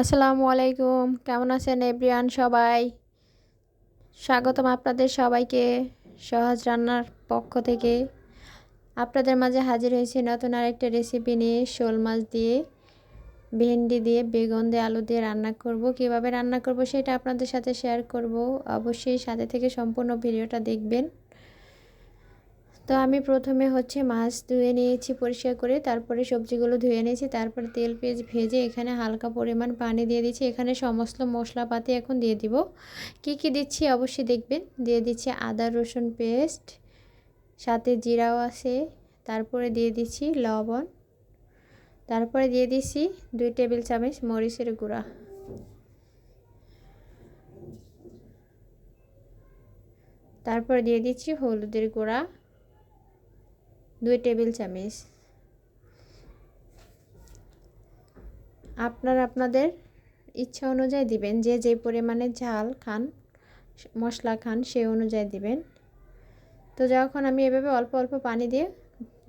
আসসালামু আলাইকুম। কেমন আছেন এভরিয়ান সবাই? স্বাগতম আপনাদের সবাইকে সহজ রান্নার পক্ষ থেকে। আপনাদের মাঝে হাজির হয়েছি নতুন আরেকটা রেসিপি নিয়ে, শোল মাছ দিয়ে, ভেন্ডি দিয়ে, বেগুন দিয়ে, আলু দিয়ে রান্না করব। কীভাবে রান্না করব সেটা আপনাদের সাথে শেয়ার করব। অবশ্যই সাথে থেকে সম্পূর্ণ ভিডিওটা দেখবেন। তো আমি প্রথমে হচ্ছে মাছ ধুয়ে নিয়েছি পরিষ্কার করে, তারপরে সবজিগুলো ধুয়ে নিয়েছি, তারপরে তেল পেঁয়াজ ভেজে এখানে হালকা পরিমাণ পানি দিয়ে দিচ্ছি এখানে সমস্ত মশলাপাতি এখন দিয়ে দিব। কি কি দিচ্ছি অবশ্যই দেখবেন। দিয়ে দিচ্ছি আদা, রসুন পেস্ট, সাথে জিরাও আছে, তারপরে দিয়ে দিচ্ছি লবণ, তারপরে দিয়ে দিচ্ছি দুই টেবিল চামচ মরিচের গুঁড়া। তারপরে দিয়ে দিচ্ছি হলুদের গুঁড়া। দুই টেবিল চামচ। আপনার আপনাদের ইচ্ছা অনুযায়ী দিবেন, যে যে পরিমাণে ঝাল খান, মশলা খান সেই অনুযায়ী দিবেন। তো যখন আমি এভাবে অল্প অল্প পানি দিয়ে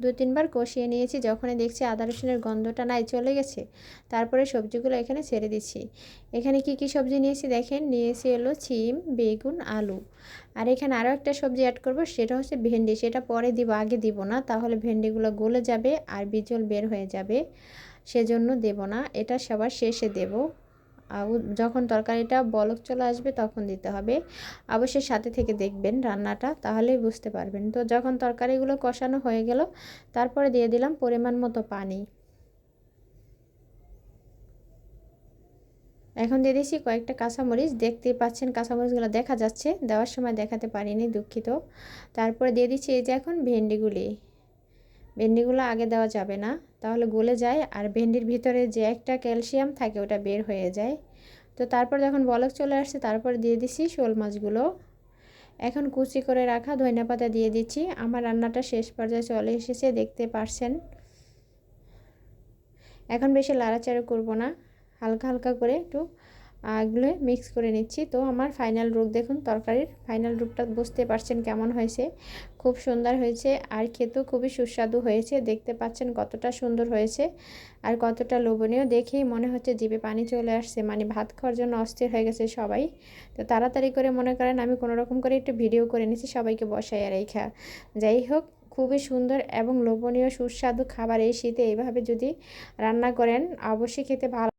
দু তিনবার কষিয়ে নিয়েছি, যখনই দেখছি আদা রসুনের গন্ধটা নাই, চলে গেছে। তারপরে সবজিগুলো এখানে ছেড়ে দিচ্ছি। এখানে কি কি সবজি নিয়েছি দেখেন? নিয়েছি এলো সিম বেগুন, আলু। আর এখানে আরও একটা সবজি অ্যাড করব, সেটা হচ্ছে ভেন্ডি। সেটা পরে দিব, আগে দিব না, তাহলে ভেন্ডিগুলো গলে যাবে আর বিজল বের হয়ে যাবে। সেজন্য দেব না, এটা সবার শেষে দেব। যখন তরকারিটা বলক চলে আসবে তখন দিতে হবে। অবশ্যই সাথে থেকে দেখবেন রান্নাটা, তাহলেই বুঝতে পারবেন। তো যখন তরকারিগুলো কষানো হয়ে গেল, তারপরে দিয়ে দিলাম পরিমাণ মতো পানি। এখন দিয়ে দিচ্ছি কয়েকটা কাঁচামরিচ। দেখতে পাচ্ছেন কাঁচামরিচগুলো দেখা যাচ্ছে, দেওয়ার সময় দেখাতে পারিনি, দুঃখিত। তারপরে দিয়ে দিচ্ছি এই যে এখন ভেন্ডিগুলি। ভেন্ডিগুলো আগে দেওয়া যাবে না। তাহলে গলে যায় আর ভেন্ডির ভিতরে যে একটা ক্যালসিয়াম থাকে ওটা বের হয়ে যায়। তো তারপর যখন বলক চলে আসছে, তারপর দিয়ে দিচ্ছি শোল মাছগুলো। এখন কুচি করে রাখা ধনিয়া পাতা দিয়ে দিচ্ছি। আমার রান্নাটা শেষ পর্যায়ে চলে এসেছে, দেখতে পারছেন। এখন বেশি লাড়াচাড়া করব না। হালকা হালকা করে একটু এগুলো মিক্স করে নিচ্ছি। তো আমার ফাইনাল রূপ দেখুন, তরকারির ফাইনাল রূপটা বুঝতে পারছেন কেমন হয়েছে। খুব সুন্দর হয়েছে আর খেতেও খুবই সুস্বাদু হয়েছে। দেখতে পাচ্ছেন কতটা সুন্দর হয়েছে আর কতটা লোভনীয়। দেখেই মনে হচ্ছে জিভে পানি চলে আসছে মানে ভাত খাওয়ার জন্য অস্থির হয়ে গেছে সবাই। তো তাড়াতাড়ি করে মনে করেন আমি কোনো রকম করে একটু ভিডিও করে নিচ্ছি, সবাইকে বসাই আর এই খা যাই হোক, খুবই সুন্দর এবং লোভনীয় সুস্বাদু খাবার এই শীতে। এইভাবে যদি রান্না করেন, অবশ্যই খেতে ভালো